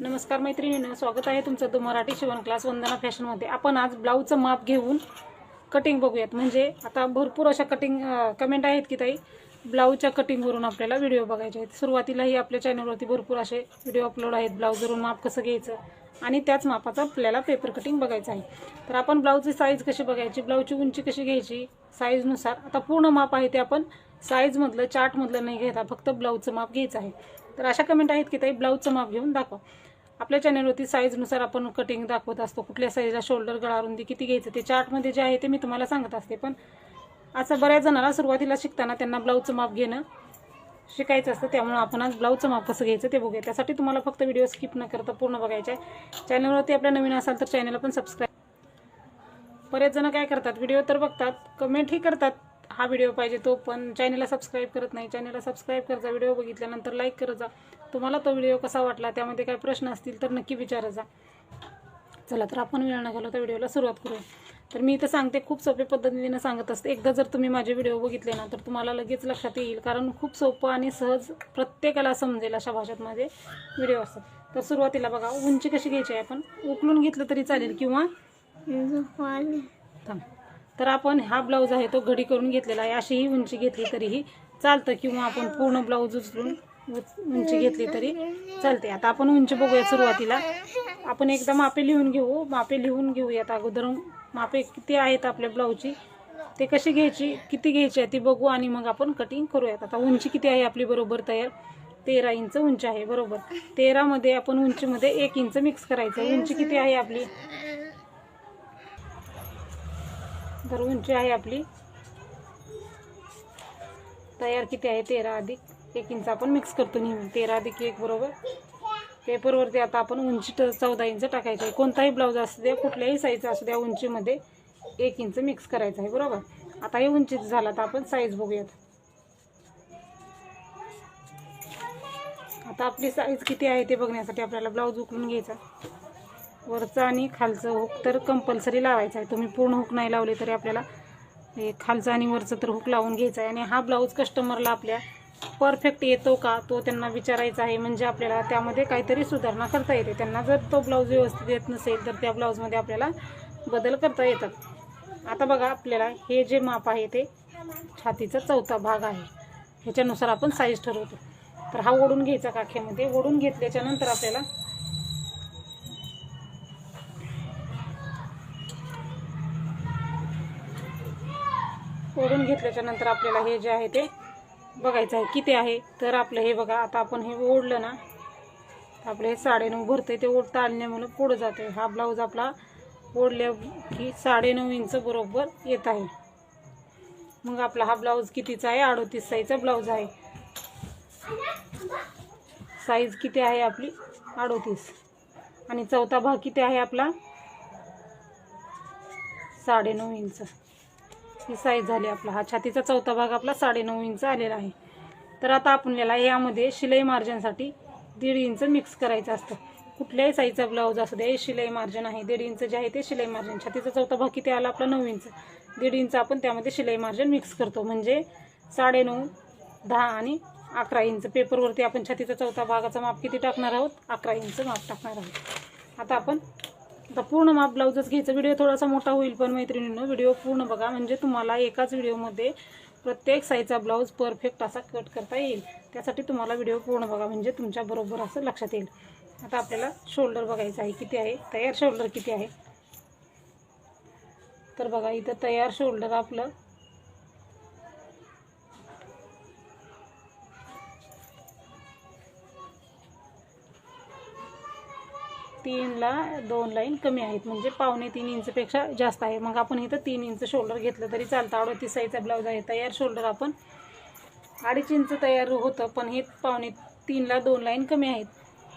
नमस्कार मैत्रिणीनं स्वागत आहे तुमचं तो मराठी शिवण क्लास वंदना फॅशनमध्ये. आपण आज ब्लाऊजचं माप घेऊन कटिंग बघूयात. म्हणजे आता भरपूर अशा कटिंग कमेंट आहेत की ताई ब्लाऊजच्या कटिंगवरून आपल्याला व्हिडिओ बघायचे आहेत. सुरुवातीलाही आपल्या चॅनलवरती भरपूर असे व्हिडिओ अपलोड आहेत ब्लाऊजवरून माप कसं घ्यायचं आणि त्याच मापाचं आपल्याला पेपर कटिंग बघायचं आहे. तर आपण ब्लाऊजची साईज कशी बघायची ब्लाऊजची उंची कशी घ्यायची साईजनुसार आता पूर्ण माप आहे ते आपण साईजमधलं चार्टमधलं नाही घेता फक्त ब्लाऊजचं माप घ्यायचं आहे. तर अशा कमेंट आहेत की ताई ब्लाऊजचं माप घेऊन दाखवा. आपल्या चॅनलवरती साईजनुसार आपण कटिंग दाखवत असतो. कुठल्या साईजला शोल्डर गळा रुंदी किती घ्यायचं ते चार्टमध्ये जे आहे ते मी तुम्हाला सांगत असते. पण असं बऱ्याच जणांना सुरुवातीला शिकताना त्यांना ब्लाऊजचं माप घेणं शिकायचं असतं. त्यामुळे आपण आज ब्लाऊजचं माप कसं घ्यायचं ते बघूया. त्यासाठी तुम्हाला फक्त व्हिडिओ स्किप न करता पूर्ण बघायचं आहे. चॅनलवरती आपल्या नवीन असाल तर चॅनलला पण सबस्क्राईब बरेच जण काय करतात? व्हिडिओ तर बघतात. कमेंटही करतात. हा व्हिडिओ पाहिजे तो पण चॅनलला सबस्क्राईब करत नाही. चॅनलला सबस्क्राईब करजा व्हिडिओ बघितल्यानंतर लाईक करत जा. तुम्हाला तो व्हिडिओ कसा वाटला त्यामध्ये काही प्रश्न असतील तर नक्की विचारत जा. चला तर आपण वेळ न घालवता व्हिडिओला सुरुवात करूया. तर मी इथं सांगते खूप सोप्या पद्धतीने सांगत असते. एकदा जर तुम्ही माझे व्हिडिओ बघितले ना तर तुम्हाला लगेच लक्षात येईल कारण खूप सोपं आणि सहज प्रत्येकाला समजेल अशा भाषेत माझे व्हिडिओ असतात. तर सुरुवातीला बघा उंची कशी घ्यायची आहे आपण? उकलून घेतलं तरी चालेल किंवा? थांब. तर आपण हा ब्लाऊज आहे तो घडी करून घेतलेला आहे. अशीही उंची घेतली तरीही चालतं किंवा आपण पूर्ण ब्लाऊज उचलून उच- उंची घेतली तरी चालते. आता आपण उंची बघूया सुरुवातीला. आपण एकदा मापे लिहून घेऊ. मापे लिहून घेऊयात अगोदर. मापे किती आहेत आपल्या ब्लाऊजची? ते कशी घ्यायची? किती घ्यायची आहे ती बघू आणि मग आपण कटिंग करूयात. आता उंची किती आहे आपली बरोबर तयार? तेरा इंच उंची आहे बरोबर. तेरामध्ये आपण उंचीमध्ये एक इंच मिक्स करायचं. उंची किती आहे आपली? तर उंची आहे आपली. तयार किती आहे? तेरा अधिक एक इंच आपण मिक्स करतो नेहमी. तेरा अधिक एक बरोबर. पेपरवरती आता आपण उंची ट- चौदा इंच टाकायचं आहे. कोणताही ब्लाऊज असू द्या कुठल्याही साईजचा असू द्या उंचीमध्ये एक इंच मिक्स करायचं आहे बरोबर? आता हे उंचीच झाला तर आपण साईज बघूयात. आता आपली साईज किती आहे ते बघण्यासाठी आपल्याला ब्लाऊज उकळून घ्यायचा. वरचं आणि खालचं हुक तर कंपल्सरी लावायचं आहे. तुम्ही पूर्ण हुक नाही लावले तरी आपल्याला हे खालचं आणि वरचं तर हुक लावून घ्यायचं आहे. आणि हा ब्लाऊज कस्टमरला आपल्या परफेक्ट येतो का? तो त्यांना विचारायचा आहे. म्हणजे आपल्याला त्यामध्ये काहीतरी सुधारणा करता येते. त्यांना जर तो ब्लाऊज व्यवस्थित येत नसेल तर त्या ब्लाऊजमध्ये आपल्याला बदल करता येतात. आता बघा आपल्याला हे जे माप आहे ते छातीचा चौथा भाग आहे. ह्याच्यानुसार आपण साईज ठरवतो. तर हा ओढून घ्यायचा काखेमध्ये. ओढून घेतल्याच्यानंतर आपल्याला ओढून घेतल्याच्या नंतर आपल्याला हे जे आहे ते बघायचं आहे. किती आहे? तर आपलं हे बघा आता आपण हे ओढलं ना आपलं हे साडेनऊ आहे ते ओढता आल्यामुळे पुढं जातं आहे हा ब्लाऊज आपला ओढल्या की साडेनऊ इंच बरोबर येत आहे. मग आपला हा ब्लाऊज कितीचा आहे? अडोतीस साईजचा ब्लाऊज आहे. साईज किती आहे आपली? अडोतीस. आणि चौथा भाग किती आहे आपला? साडेनऊ इंच ही साईज झाली आपला. हा छातीचा चौथा भाग आपला साडेनऊ इंच आलेला आहे. तर आता आपल्याला यामध्ये शिलाई मार्जिनसाठी दीड इंच मिक्स करायचं असतं. कुठल्याही साईजचा ब्लाऊज असू द्या हे शिलाई मार्जिन आहे दीड इंच जे आहे ते शिलाई मार्जिन छातीचा चौथा भाग किती आला आपला? नऊ इंच दीड इंच आपण त्यामध्ये शिलाई मार्जिन मिक्स करतो. म्हणजे साडेनऊ दहा आणि अकरा इंच पेपरवरती आपण छातीचा चौथा भागाचा माप किती टाकणार आहोत? अकरा इंच माप टाकणार आहोत. आता आपण आता पूर्ण माप ब्लाऊजच घ्यायचं. व्हिडिओ थोडासा मोठा होईल पण मैत्रिणीनं व्हिडिओ पूर्ण बघा. म्हणजे तुम्हाला एकाच व्हिडिओमध्ये प्रत्येक साईजचा ब्लाऊज परफेक्ट असा कट करता येईल. त्यासाठी तुम्हाला व्हिडिओ पूर्ण बघा. म्हणजे तुमच्याबरोबर असं लक्षात येईल. आता आपल्याला शोल्डर बघायचं आहे. किती आहे? तयार शोल्डर किती आहे? तर बघा इथं तयार शोल्डर आपलं तीनला दोन लाईन कमी आहेत. म्हणजे पावणे तीन इंचपेक्षा जास्त आहे. मग आपण इथं तीन इंच शोल्डर घेतलं तरी चालतं. अडतीस साईजचा ब्लाऊज आहे. तयार शोल्डर आपण अडीच इंच तयार होतं पण हे पावणे तीनला दोन लाईन कमी आहेत.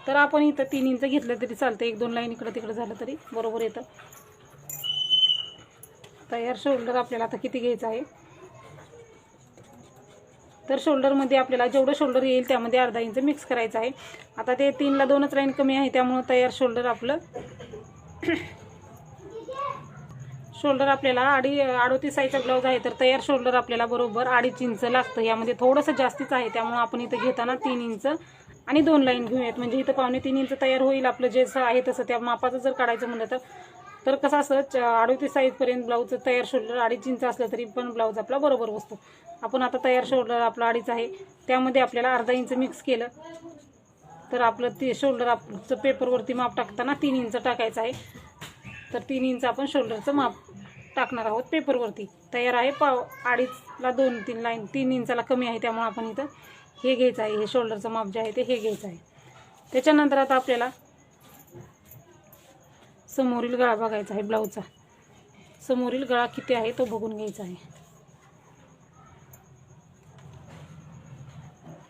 तर आपण इथं तीन इंच घेतलं तरी चालतं. एक दोन लाईन इकडं तिकडं झालं तरी बरोबर येतं. तयार शोल्डर आपल्याला आता किती घ्यायचं आहे? तर शोल्डरमध्ये आपल्याला जेवढं शोल्डर येईल त्यामध्ये अर्धा इंच मिक्स करायचं आहे. आता ते तीनला दोनच लाईन कमी आहे त्यामुळं तयार शोल्डर आपलं शोल्डर आपल्याला अडी अडोतीस ब्लाऊज आहे तर तयार शोल्डर आपल्याला बरोबर अडीच इंच लागतं. यामध्ये थोडंसं जास्तीच आहे त्यामुळं आपण इथं घेताना तीन इंच आणि दोन लाईन घेऊयात. म्हणजे इथं पावणे तीन इंच तयार होईल आपलं जे आहे तसं. त्या मापाचं जर काढायचं म्हणलं तर तर कसं असं च- अडोतीस साईजपर्यंत ब्लाऊजचं तयार शोल्डर अडीच इंच असलं तरी पण ब्लाऊज आपला बरोबर बसतो. आपण आता तयार शोल्डर आपला अडीच आहे त्यामध्ये आपल्याला अर्धा इंच मिक्स केलं तर आपलं ते शोल्डर आपचं पेपरवरती माप टाकताना तीन इंच टाकायचं आहे. तर तीन इंच आपण शोल्डरचं माप टाकणार आहोत पेपरवरती तयार आहे पाव अडीचला दोन तीन लाईन तीन इंचाला कमी आहे त्यामुळे आपण इथं हे घ्यायचं आहे हे शोल्डरचं माप जे आहे ते हे घ्यायचं आहे. त्याच्यानंतर आता आपल्याला समोरील गळा बघायचा आहे ब्लाऊजचा. समोरील गळा किती आहे तो बघून घ्यायचा आहे.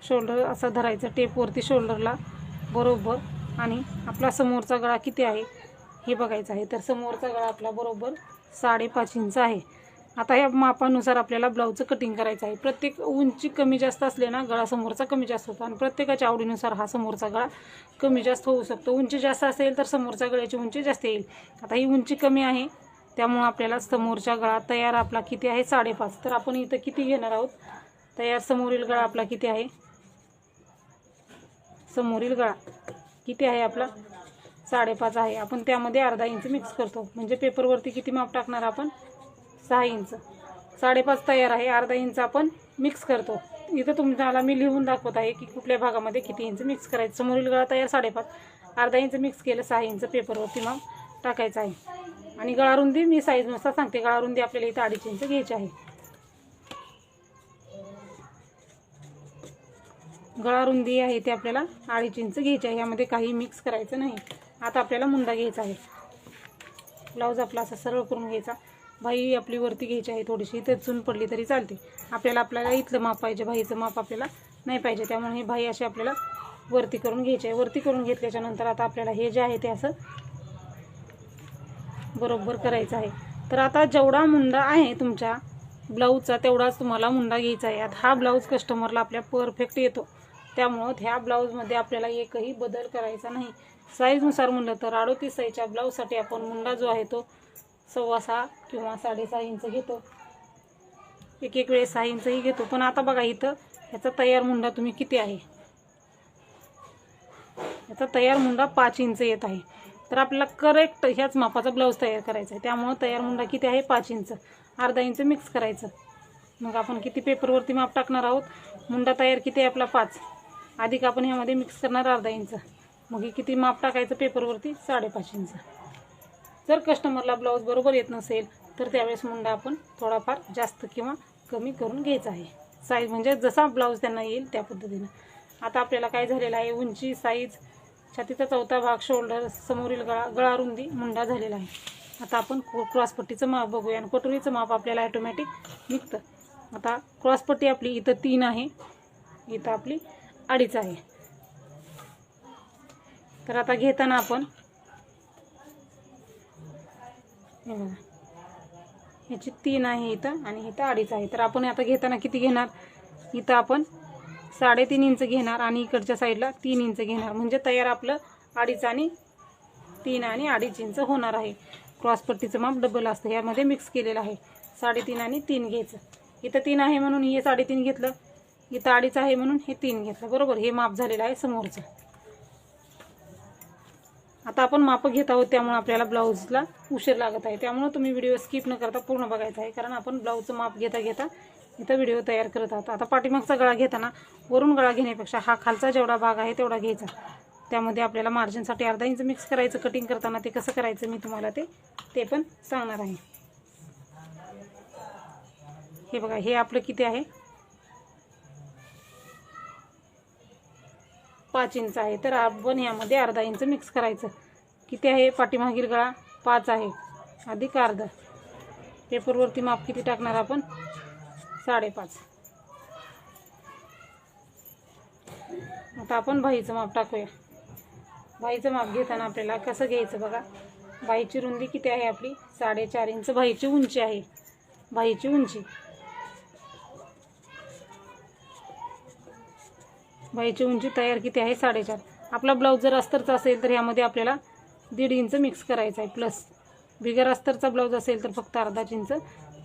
शोल्डर असा धरायचा टेपवरती शोल्डरला बरोबर आणि आपला समोरचा गळा किती आहे हे बघायचं आहे. तर समोरचा गळा आपला बरोबर साडेपाच इंच आहे. आता या मापानुसार आपल्याला ब्लाऊजचं कटिंग करायचं आहे. प्रत्येक उंची कमी जास्त असले ना गळा समोरचा कमी जास्त होतो. आणि प्रत्येकाच्या आवडीनुसार हा समोरचा गळा कमी जास्त होऊ शकतो. उंची जास्त असेल तर समोरच्या गळ्याची उंची जास्त येईल. आता ही उंची कमी आहे त्यामुळं आपल्याला समोरच्या गळा तयार आपला किती आहे? साडेपाच. तर आपण इथं किती घेणार आहोत? तयार समोरील गळा आपला किती आहे? समोरील गळा किती आहे आपला? साडेपाच आहे. आपण त्यामध्ये अर्धा इंच मिक्स करतो. म्हणजे पेपरवरती किती माप टाकणार आपण? सहा इंच. साडेपाच तयार आहे अर्धा इंच आपण मिक्स करतो. इथं तुम्हाला मी लिहून दाखवत आहे की कुठल्या भागामध्ये किती इंच मिक्स करायचं. समोरील गळा तयार साडेपाच अर्धा इंच मिक्स केलं सहा इंच पेपरवरती मग टाकायचं आहे. आणि गळारुंदी मी साईजनुसार सांगते. गळारुंदी आपल्याला इथं अडीच इंच घ्यायची आहे. गळा रुंदी आहे ते आपल्याला अडीच इंच घ्यायची आहे. यामध्ये काही मिक्स करायचं नाही. आता आपल्याला मुंडा घ्यायचा आहे. ब्लाऊज आपला असा सरळ करून घ्यायचा. बाई आपली वरती घ्यायची आहे थोडीशी इथे चून पडली तरी चालते. आपल्याला आपल्याला इथलं माप पाहिजे बाईचं माप आपल्याला नाही पाहिजे. त्यामुळे हे बाई अशी आपल्याला वरती करून घ्यायची आहे. वरती करून घेतल्याच्या नंतर आता आपल्याला हे जे आहे ते असं बरोबर करायचं आहे. तर आता जेवढा मुंडा आहे तुमच्या ब्लाऊजचा तेवढाच तुम्हाला मुंडा घ्यायचा आहे. आता हा ब्लाऊज कस्टमरला आपल्या परफेक्ट येतो. त्यामुळं ह्या ब्लाऊजमध्ये आपल्याला एकही बदल करायचा नाही. साईजनुसार म्हणलं तर अडोतीस साईजच्या ब्लाऊजसाठी आपण मुंडा जो आहे तो सव्वा सहा किंवा साडेसहा इंच घेतो. एक एक वेळेस सहा इंचही घेतो. पण आता बघा इथं ह्याचा तयार मुंडा तुम्ही किती आहे? याचा तयार मुंडा पाच इंच येत आहे. तर आपल्याला करेक्ट ह्याच मापाचा ब्लाऊज तयार करायचा आहे. त्यामुळं तयार मुंडा किती आहे? पाच इंच. अर्धा इंच मिक्स करायचं. मग आपण किती पेपरवरती माप टाकणार आहोत? मुंडा तयार किती आहे आपला? पाच. अधिक आपण ह्यामध्ये मिक्स करणार अर्धा इंच. मग हे किती माप टाकायचं पेपरवरती साडेपाच इंच. जर कस्टमरला ब्लाऊज बरोबर येत नसेल तर त्यावेळेस मुंडा आपण थोडाफार जास्त किंवा कमी करून घ्यायचा आहे. साईज म्हणजे जसा ब्लाऊज त्यांना येईल त्या पद्धतीनं. आता आपल्याला काय झालेलं आहे उंची साईज छातीचा चौथा भाग शोल्डर समोरील गळा गळा रुंदी मुंडा झालेला आहे. आता आपण क्रॉसपट्टीचं माप बघूया आणि कटोरीचं माप आपल्याला ॲटोमॅटिक निघतं. आता क्रॉसपट्टी आपली इथं तीन आहे इथं आपली अडीच आहे. तर आता घेताना आपण हे बघा. ह्याची तीन आहे इथं आणि इथं अडीच आहे. तर आपण आता घेताना किती घेणार? इथं आपण साडेतीन इंच घेणार आणि इकडच्या साईडला तीन इंच घेणार. म्हणजे तयार आपलं अडीच आणि तीन आणि अडीच इंच होणार आहे. क्रॉसपट्टीचं माप डबल असतं. यामध्ये मिक्स केलेलं आहे. साडेतीन आणि तीन घ्यायचं. इथं तीन आहे म्हणून हे साडेतीन घेतलं. इथं अडीच आहे म्हणून हे तीन घेतलं. बरोबर? हे माप झालेलं आहे समोरचं. आता आपण मापं घेत आहोत त्यामुळे आपल्याला ब्लाऊजला उशीर लागत आहे. त्यामुळे तुम्ही व्हिडिओ स्किप न करता पूर्ण बघायचा आहे. कारण आपण ब्लाऊजचं माप घेता घेता इथं व्हिडिओ तयार करत आहोत. आता पाठीमागचा गळा घेताना वरून गळा घेण्यापेक्षा हा खालचा जेवढा भाग आहे तेवढा घ्यायचा. त्यामध्ये आपल्याला मार्जिनसाठी अर्धा इंच मिक्स करायचं. कटिंग करताना ते कसं करायचं मी तुम्हाला ते ते पण सांगणार आहे. हे बघा हे आपलं किती आहे? पाच इंच आहे. तर आपण यामध्ये अर्धा इंच मिक्स करायचं. किती आहे? पाठीमागील गळा पाच आहे. अधिक अर्धा. पेपरवरती माप किती टाकणार आपण? साडेपाच. आता आपण बाईचं माप टाकूया. बाईचं माप घेताना आपल्याला कसं घ्यायचं बघा? बाईची रुंदी किती आहे आपली? साडेचार इंच. बाईची उंची आहे. बाईची उंची. बाईची उंची तयार किती आहे? साडेचार. आपला ब्लाऊज जर अस्तरचा असेल तर ह्यामध्ये आपल्याला दीड इंच मिक्स करायचं आहे. प्लस बिगर अस्तरचा ब्लाऊज असेल तर फक्त अर्धाच इंच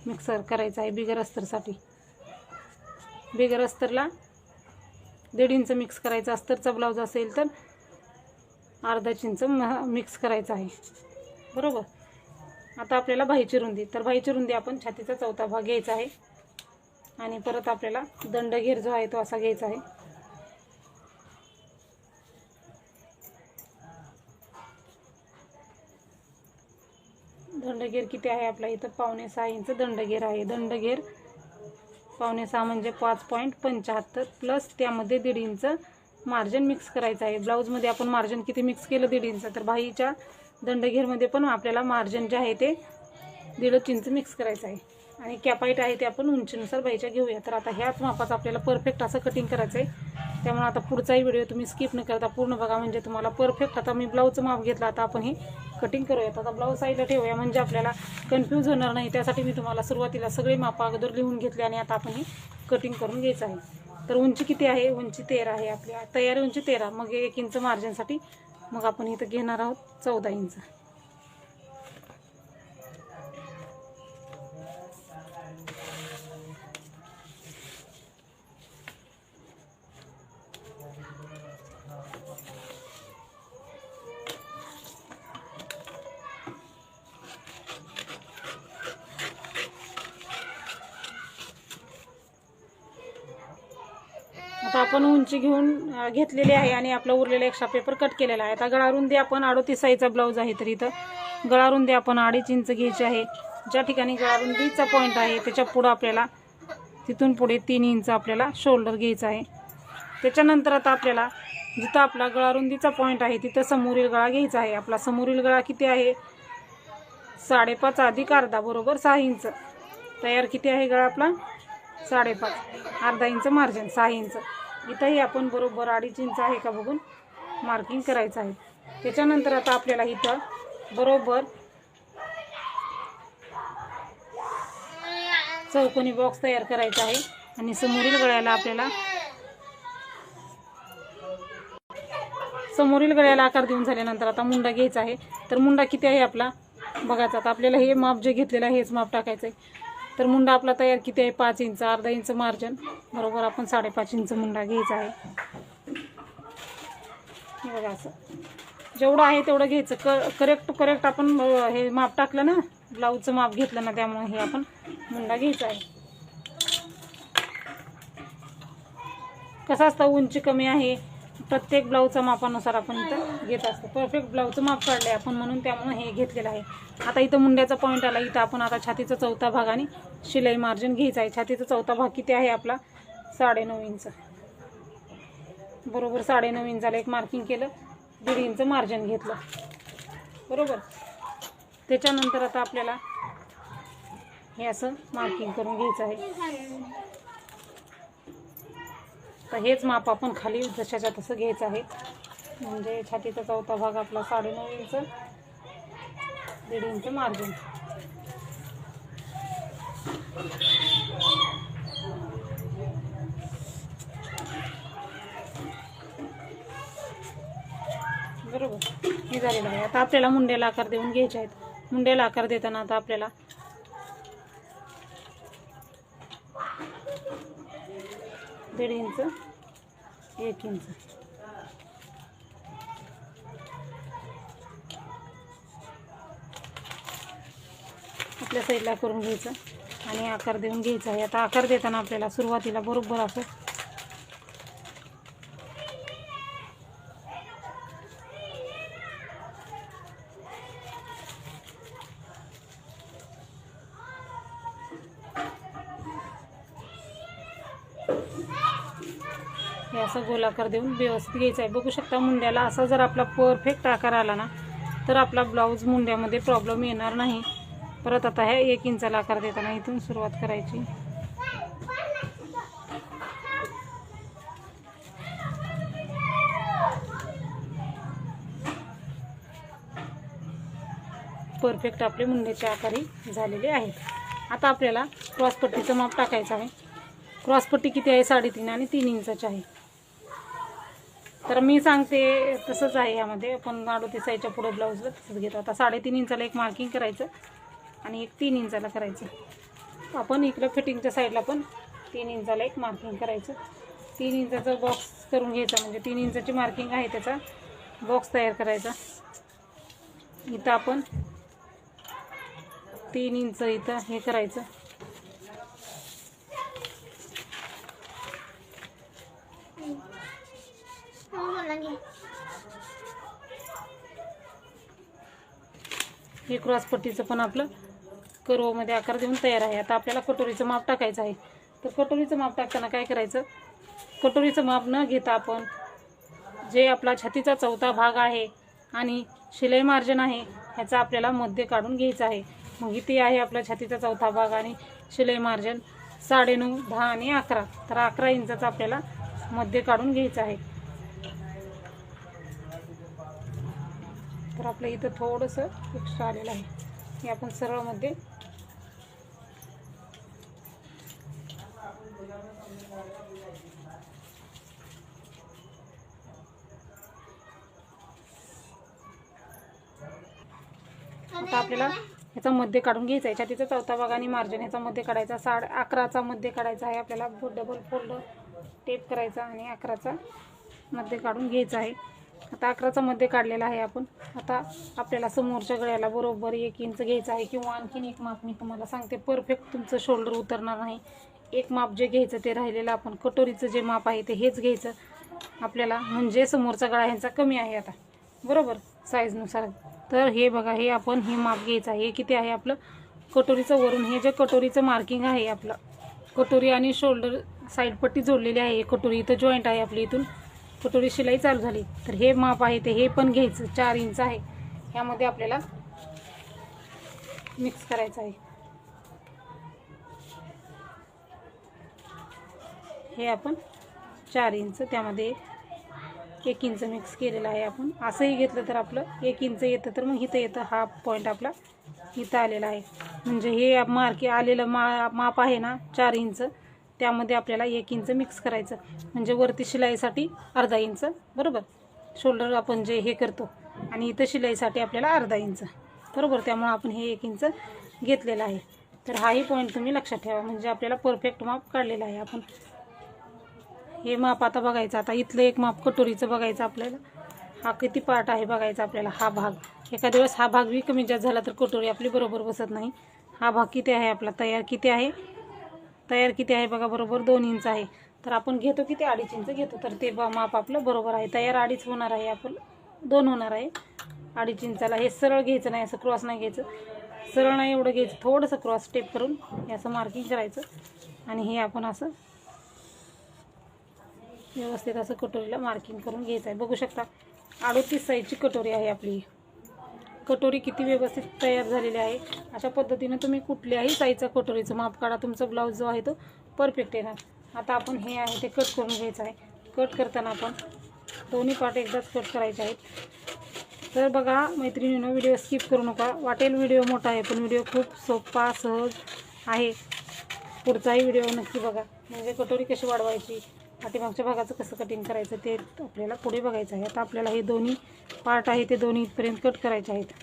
मिक्सर करायचा आहे बिगर अस्तरसाठी. बिगर अस्तरला दीड इंच मिक्स करायचं. अस्तरचा ब्लाऊज असेल तर अर्धा चिंच मिक्स करायचं आहे. बरोबर? आता आपल्याला भाईची रुंदी. तर भाईची रुंदी आपण छातीचा चौथा भाग घ्यायचा आहे. आणि परत आपल्याला दंडघेर जो आहे तो असा घ्यायचा आहे. दंडगेर किती आहे आपला इथं? पावणे सहा इंच दंडगेर आहे. दंडगेर पावणे सहा म्हणजे पाच पॉईंट पंच्याहत्तर प्लस त्यामध्ये दीड इंच मार्जिन मिक्स करायचं आहे. ब्लाऊजमध्ये आपण मार्जिन किती मिक्स केलं? दीड इंच. तर बाईच्या दंडघेरमध्ये पण आपल्याला मार्जिन जे आहे ते दीडच इंच मिक्स करायचं आहे. आणि कॅपाईट आहे ते आपण उंचीनुसार बाईच्या घेऊया. तर आता ह्याच मापाचं आपल्याला परफेक्ट असं कटिंग करायचं आहे त्यामुळे आता पुढचाही व्हिडिओ तुम्ही स्किप न करता पूर्ण बघा. म्हणजे तुम्हाला परफेक्ट आता मी ब्लाऊजचं माप घेतलं आता आपण हे कटिंग करूयात. आता ब्लाऊज साईडला ठेवूया. म्हणजे आपल्याला कन्फ्यूज होणार नाही. त्यासाठी मी तुम्हाला सुरुवातीला सगळे माप अगोदर लिहून घेतले आणि आता आपण हे कटिंग करून घ्यायचं आहे. तर उंची किती आहे? उंची तेरा आहे आपल्या तयारी उंची तेरा. मग एक इंच मार्जिनसाठी मग आपण इथं घेणार आहोत चौदा इंच आता उंची घेऊन घेतलेली आहे आणि आपला उरलेला एक्स्ट्रा पेपर कट केलेला आहे. आता गळारुंदी आपण अडोतीस साईजचा ब्लाऊज आहे तर इथं. गळारुंदी आपण अडीच इंच घ्यायची आहे. ज्या ठिकाणी गळारुंदीचा पॉईंट आहे त्याच्या पुढं आपल्याला तिथून पुढे तीन इंच आपल्याला शोल्डर घ्यायचा आहे. त्याच्यानंतर आता आपल्याला जिथं आपला गळारुंदीचा पॉईंट आहे तिथं समोरील गळा घ्यायचा आहे. आपला समोरील गळा किती आहे? साडेपाच अधिक अर्धा बरोबर सहा इंच. तयार किती आहे गळा आपला? साडेपाच. अर्धा इंच मार्जिन सहा इंच. इथंही आपण बरोबर अडीच इंच आहे का बघून मार्किंग करायचं आहे. त्याच्यानंतर आता आपल्याला इथं बरोबर चौकोनी बॉक्स तयार करायचा आहे. आणि समोरील गळ्याला आपल्याला समोरील गळ्याला आकार देऊन झाल्यानंतर आता मुंडा घ्यायचा आहे. तर मुंडा किती आहे आपला? बघायचा. आता आपल्याला हे माप जे घेतलेलं आहे हेच माप टाकायचं आहे तर मुंडा आपला तयार किती आहे? पाच इंच अर्धा इंच मार्जिन बरोबर आपण साडेपाच इंच मुंडा घ्यायचा आहे. बघा असं. जेवढं आहे तेवढं घ्यायचं. क करेक्ट करेक्ट आपण हे माप टाकलं ना ब्लाऊजचं माप घेतलं ना त्यामुळे हे आपण मुंडा घ्यायचा आहे. कसं असतं उंची कमी आहे? प्रत्येक ब्लाऊजच्या मापानुसार आपण इथं घेत असतो. परफेक्ट ब्लाऊजचं माप काढलं आहे आपण म्हणून त्यामुळे हे घेतलेलं आहे. आता इथं मुंड्याचा पॉईंट आला. इथं आपण आता छातीचा चौथा भाग आणि शिलाई मार्जिन घ्यायचा आहे. छातीचा चौथा भाग किती आहे आपला? साडेनऊ इंच. बरोबर साडेनऊ इंचाला एक मार्किंग केलं. दीड इंच मार्जिन घेतलं. बरोबर? त्याच्यानंतर आता आपल्याला हे असं मार्किंग करून घ्यायचं आहे. तर हेच माप आपण खाली जशाच्या तसं घ्यायचं आहे. म्हणजे छातीचा चौथा भाग आपला साडेनऊ इंच दीड इंच मार्जिन बरोबर. हे झालेलं आहे. आता आपल्याला मुंड्याला आकार देऊन घ्यायचे आहेत. मुंड्याला आकार देताना आता आपल्याला दीड इंच एक इंच. आपल्या साईडला करून घ्यायचं आणि आकार देऊन घ्यायचा आहे. आता आकार देताना आपल्याला सुरुवातीला बरोबर असं हे असं गोलाकार देऊन व्यवस्थित घ्यायचं आहे. बघू शकता मुंड्याला असा जर आपला परफेक्ट आकार आला ना तर आपला ब्लाऊज मुंड्यामध्ये प्रॉब्लेम येणार नाही. परत आता ह्या एक इंचाला आकार देताना इथून सुरुवात करायची. परफेक्ट आपले मुंड्याचे आकारही झालेले आहेत. आता आपल्याला क्रॉसपट्टीचं माप टाकायचं आहे. क्रॉसपट्टी किती आहे? साडेतीन आणि तीन इंचाची आहे. तर मी सांगते तसंच आहे यामध्ये. आपण अडोतीस साईजच्या पुढे ब्लाऊजला तसंच घेतो. आता साडेतीन इंचाला एक मार्किंग करायचं आणि एक तीन इंचाला करायचं. आपण इकडं फिटिंगच्या साईडला पण तीन इंचाला एक मार्किंग करायचं. तीन इंचाचा बॉक्स बॉक्स करून घ्यायचा. म्हणजे तीन इंचाची मार्किंग आहे त्याचा. बॉक्स तयार करायचा. इथं आपण तीन इंच इथं हे करायचं. हे क्रॉसपट्टीचं पण आपलं कर्वमध्ये आकार देऊन तयार आहे. आता आपल्याला कटोरीचं माप टाकायचं आहे. तर कटोरीचं माप टाकताना काय करायचं? कटोरीचं माप न घेता आपण जे आपला छातीचा चौथा भाग आहे आणि शिलाई मार्जन आहे ह्याचा आपल्याला मध्य काढून घ्यायचं आहे. मग इथे आहे आपला छातीचा चौथा भाग आणि शिलाई मार्जन साडेनऊ दहा आणि अकरा. तर अकरा इंचाचा आपल्याला मध्य काढून घ्यायचं आहे. तर आपलं इथं थोडंसं एक्स्ट्रा आलेलं आहे. हे आपण सरळमध्ये आता आपल्याला ह्याचा मध्ये काढून घ्यायचा आहे. छातीचा चौथा भाग आणि मार्जिन ह्याचा मध्ये काढायचा. साड अकराचा मध्ये काढायचा आहे. आपल्याला डबल फोल्ड टेप करायचा आणि अकराचा मध्ये काढून घ्यायचा आहे. आता अकराचा मध्ये काढलेला आहे आपण. आता आपल्याला समोरच्या गळ्याला बरोबर एक इंच घ्यायचं आहे किंवा आणखीन एक माप मी तुम्हाला सांगते. परफेक्ट तुमचं शोल्डर उतरणार नाही. एक माप जे घ्यायचं ते राहिलेलं आपण. कटोरीचं जे माप आहे ते हेच घ्यायचं. आपल्याला म्हणजे समोरचा गळा ह्यांचा कमी आहे आता. बरोबर? साईजनुसार तर हे बघा हे आपण हे माप घ्यायचं आहे. हे किती आहे आपलं? कटोरीचं वरून. हे जे कटोरीचं मार्किंग आहे आपलं. कटोरी आणि शोल्डर साईडपट्टी जोडलेली आहे. कटोरी इथं जॉईंट आहे आपली इथून. पुतळी शिलाई चालू झाली. तर हे माप आहे ते हे पण घ्यायचं. चार इंच आहे. ह्यामध्ये आपल्याला मिक्स करायचं आहे. हे आपण चार इंच त्यामध्ये एक इंच मिक्स केलेलं आहे आपण. असंही घेतलं तर आपलं एक इंच येतं तर मग इथं येतं. हा पॉईंट आपला इथं आलेला आहे. म्हणजे हे मार्के आलेलं मा माप आहे ना चार इंच. त्यामध्ये आपल्याला एक इंच मिक्स करायचं. म्हणजे वरती शिलाईसाठी अर्धा इंच बरोबर? शोल्डर आपण जे हे करतो. आणि इथं शिलाईसाठी आपल्याला अर्धा इंच बरोबर? त्यामुळं आपण हे एक इंच घेतलेलं आहे. तर हाही पॉईंट तुम्ही लक्षात ठेवा. म्हणजे आपल्याला परफेक्ट माप काढलेलं आहे आपण. हे माप आता बघायचं. आता इथलं एक माप कटोरीचं बघायचं आपल्याला. हा किती पार्ट आहे बघायचा आपल्याला? हा भाग. एखाद्या वेळेस हा भाग बी कमी जास्त झाला तर कटोरी आपली बरोबर बसत नाही. हा भाग किती आहे आपला? तयार किती आहे? तयार किती आहे बघा बरोबर दोन इंच आहे. तर आपण घेतो किती? अडीच इंच घेतो. तर ते बा- माप आपलं बरोबर आहे. तयार अडीच होणार आहे. आपण दोन होणार आहे. अडीच इंचाला हे सरळ घ्यायचं नाही असं क्रॉस नाही घ्यायचं. सरळ नाही एवढं घ्यायचं. थोडंसं क्रॉस टेप करून हे असं मार्किंग करायचं. आणि हे आपण असं व्यवस्थित असं कटोरीला मार्किंग करून घ्यायचं आहे. बघू शकता अडोतीस साईजची कटोरी आहे आपली. कटोरी किती व्यवस्थित तयार झालेली आहे. अशा पद्धतीनं तुम्ही कुठल्याही साईजचा कटोरीचं माप काढा. तुमचा ब्लाऊज जो आहे तो परफेक्ट येणार. आता आपण हे आहे ते कट करून घ्यायचं आहे. कट करताना आपण दोन्ही पार्ट एकदाच कट करायचे आहेत. तर बघा मैत्रिणीनं व्हिडिओ स्किप करू नका. वाटेल व्हिडिओ मोठा आहे पण व्हिडिओ खूप सोपा सहज आहे. पुढचाही व्हिडिओ नक्की बघा. म्हणजे कटोरी कशी वाढवायची? पाठीमागच्या भागाचं कसं कटिंग करायचं ते आपल्याला पुढे बघायचं आहे. आता आपल्याला हे दोन्ही पार्ट आहे ते दोन्ही इथपर्यंत कट करायचे आहेत.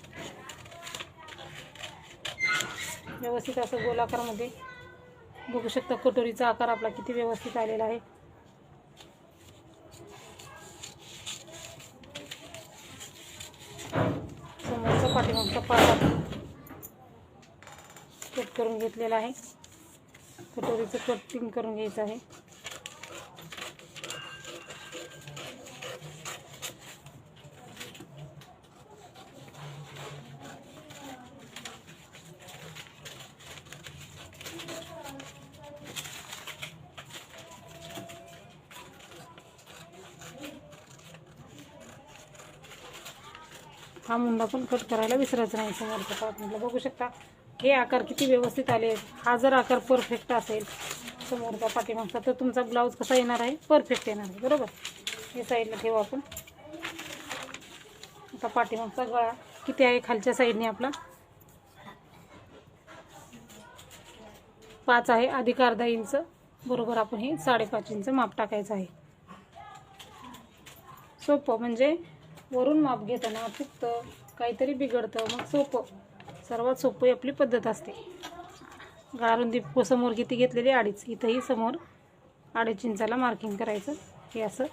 व्यवस्थित असं गोलाकारामध्ये बघू शकता कटोरीचा आकार आपला किती व्यवस्थित आलेला आहे. समोरचा पाठीमागचा पार्ट कट करून घेतलेला आहे. कटोरीचं कटिंग करून घ्यायचं आहे. हा मुंडा पण कट करायला विसरायचा नाही समोरचा पार्ट म्हटलं. बघू शकता हे आकार किती व्यवस्थित आले आहेत. हा जर आकार परफेक्ट असेल समोरचा पाठीमागचा तर तुमचा ब्लाऊज कसा येणार आहे? परफेक्ट येणार आहे बरोबर? हे साईडला ठेवू आपण. आता पाठीमागचा गळा किती आहे खालच्या साईडने आपला? पाच आहे अधिक अर्धा इंच. बरोबर आपण हे साडेपाच इंच माप टाकायचं आहे. सोपं म्हणजे वरून माप घेताना चुकतं काहीतरी बिघडतं मग सोपं. सर्वात सोपी आपली पद्धत असते. गाळारुंदी समोर किती घेतलेली? अडीच. इथंही समोर अडीच इंचाला मार्किंग करायचं. हे असं.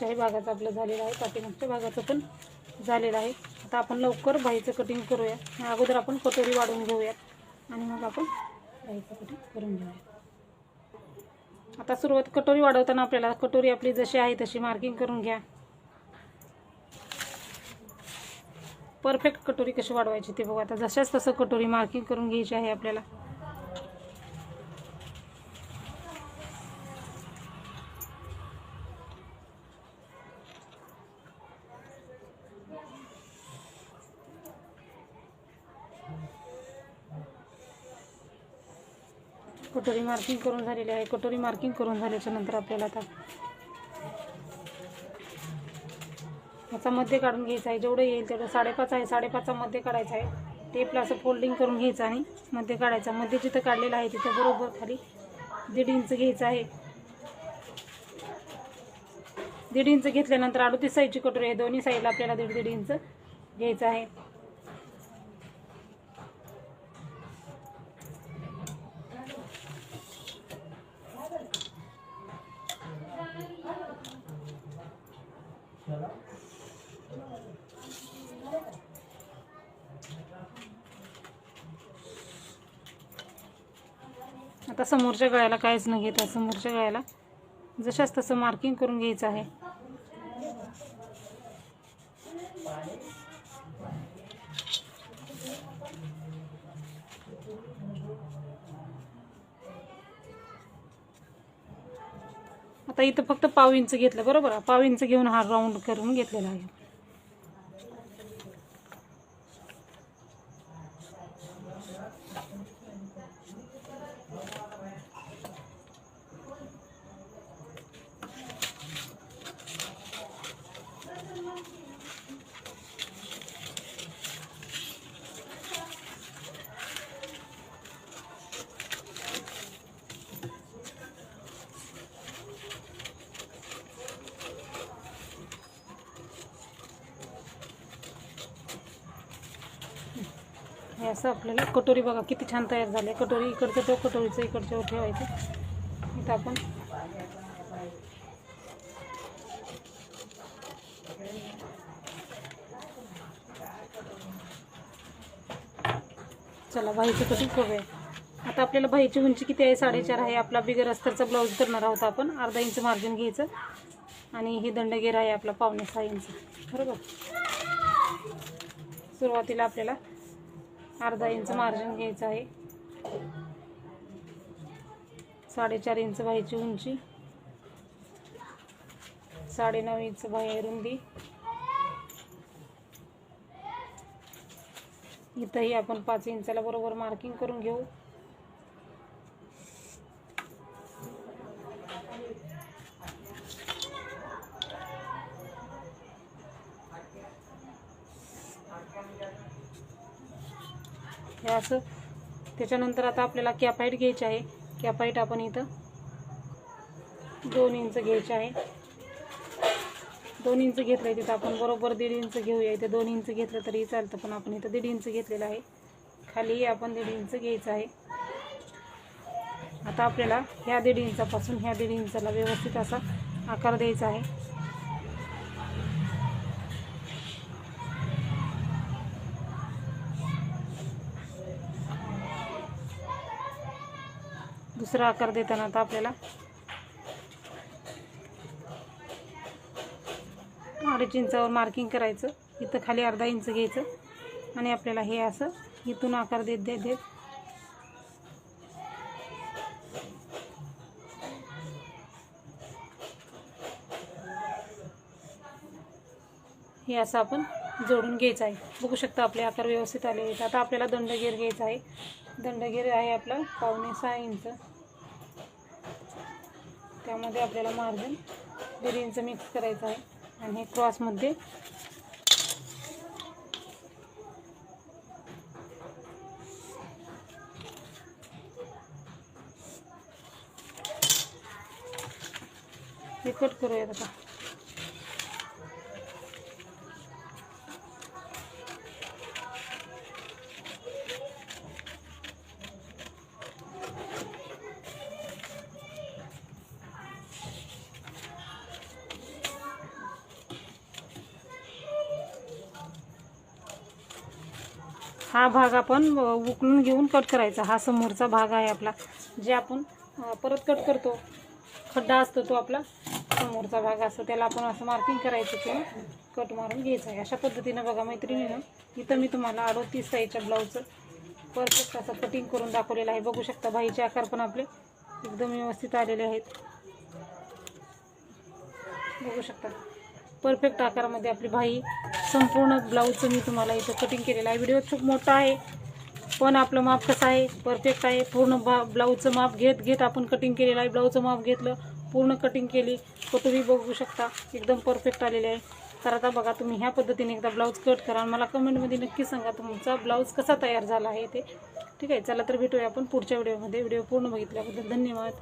समोरच्याही भागाचं आपलं झालेलं आहे पाठीमागच्या भागाचं पण झालेलं आहे. आता आपण लवकर बाईचं कटिंग करूया. अगोदर आपण कटोरी वाढवून घेऊयात. आणि मग आपण बाईचं कटिंग करून घेऊया आता सुरुवात कटोरी वाढवताना आपल्याला कटोरी आपली जशी आहे तशी मार्किंग करून घ्या. परफेक्ट कटोरी कशी वाढवायची ते बघू. आता जशाच तसं कटोरी मार्किंग करून घ्यायची आहे आपल्याला कटोरी मार्किंग करून झालेली आहे. कटोरी मार्किंग करून झाल्याच्यानंतर आपल्याला आता याचा मध्य काढून घ्यायचा आहे. जेवढं येईल तेवढं साडेपाच आहे. साडेपाचचा मध्ये काढायचा आहे. टेपला असं फोल्डिंग करून घ्यायचं आणि मध्ये काढायचा. मध्ये जिथं काढलेलं आहे तिथं बरोबर खाली दीड इंच घ्यायचं आहे. दीड इंच घेतल्यानंतर अडतीस साईजची कटोरी आहे. दोन्ही साईडला आपल्याला दीड दीड इंच घ्यायचं आहे. आता समोरच्या गळ्याला काहीच न घेता समोरच्या गळ्याला. जशाच तसं मार्किंग करून घ्यायचं आहे. आता इथं फक्त पाव इंच घेतलं बरोबर? पाव इंच घेऊन हा राऊंड करून घेतलेला आहे. हे असं आपल्याला कटोरी बघा किती छान तयार झाले. कटोरी इकडचं तो कटोरीचं इकडच्यावर ठेवायचं इथं. आपण चला बाईचं कटिंग करूया. आता आपल्याला बाईची उंची किती आहे? साडेचार आहे. आपला बिगर अस्तरचा ब्लाऊज करणार आहोत आपण. अर्धा इंच मार्जिन घ्यायचं. आणि हे दंडगेर आहे आपला पावणे सहा इंच. बरोबर? सुरुवातीला आपल्याला अर्धा इंच मार्जिन घ्यायचं आहे. साडेचार इंच व्हायची उंची. साडेनऊ इंच बाहेर रुंदी. इथंही आपण पाच इंचाला बरोबर मार्किंग करून घेऊ. असं. त्याच्यानंतर आता आपल्याला कॅपाईट घ्यायची आहे. कॅपाईट आपण इथं दोन इंच घ्यायचे आहे. दोन इंच घेतलं आहे तिथं आपण बरोबर दीड इंच घेऊया. इथे दोन इंच घेतलं तरी चालतं पण आपण इथं दीड इंच घेतलेलं आहे. खाली आपण दीड इंच घ्यायचं आहे. आता आपल्याला ह्या दीड इंचापासून ह्या दीड इंचाला व्यवस्थित असा आकार द्यायचा आहे. दुसरा आकार देताना आता आपल्याला. अडीच इंचावर मार्किंग करायचं. इथं खाली अर्धा इंच घ्यायचं. आणि आपल्याला हे असं इथून आकार देत देत देत. हे असं आपण जोडून घ्यायचं आहे. बघू शकता आपले आकार व्यवस्थित आले आहेत. आता आपल्याला दंडगीर घ्यायचा आहे. दंडगीर आहे आपला पावणे सहा इंच त्यामध्ये आपल्याला मार्जिन दीड इंच मिक्स करायचं आहे. आणि हे क्रॉसमध्ये हे कट करूयात आता. हा भाग आपण उकळून घेऊन कट करायचा. हा समोरचा भाग आहे आपला जे आपण परत कट करतो. खड्डा असतो तो आपला समोरचा भाग असतो. त्याला आपण असं मार्किंग करायचं किंवा कट मारून घ्यायचं आहे. अशा पद्धतीनं बघा मैत्रिणीनं इथं मी तुम्हाला अडोतीस साईजच्या ब्लाऊजचं परफेक्ट असं कटिंग करून दाखवलेलं आहे. बघू शकता भाईचे आकार पण आपले एकदम व्यवस्थित आलेले आहेत. बघू शकता. परफेक्ट आकारामध्ये आपली भाई संपूर्ण ब्लाऊजचं मी तुम्हाला इथं कटिंग केलेलं आहे. व्हिडिओ खूप मोठा आहे पण आपलं माप कसं आहे? परफेक्ट आहे. पूर्ण बा ब्लाऊजचं माप घेत घेत आपण कटिंग केलेलं आहे. ब्लाऊजचं माप घेतलं पूर्ण कटिंग केली. तर तुम्ही बघू शकता. एकदम परफेक्ट आलेले आहे. तर आता बघा तुम्ही ह्या पद्धतीने एकदा ब्लाऊज कट करा आणि मला कमेंटमध्ये नक्की सांगा तुमचा ब्लाऊज कसा तयार झाला आहे ते. ठीक आहे चला तर भेटूया आपण पुढच्या व्हिडिओमध्ये व्हिडिओ पूर्ण बघितल्याबद्दल धन्यवाद.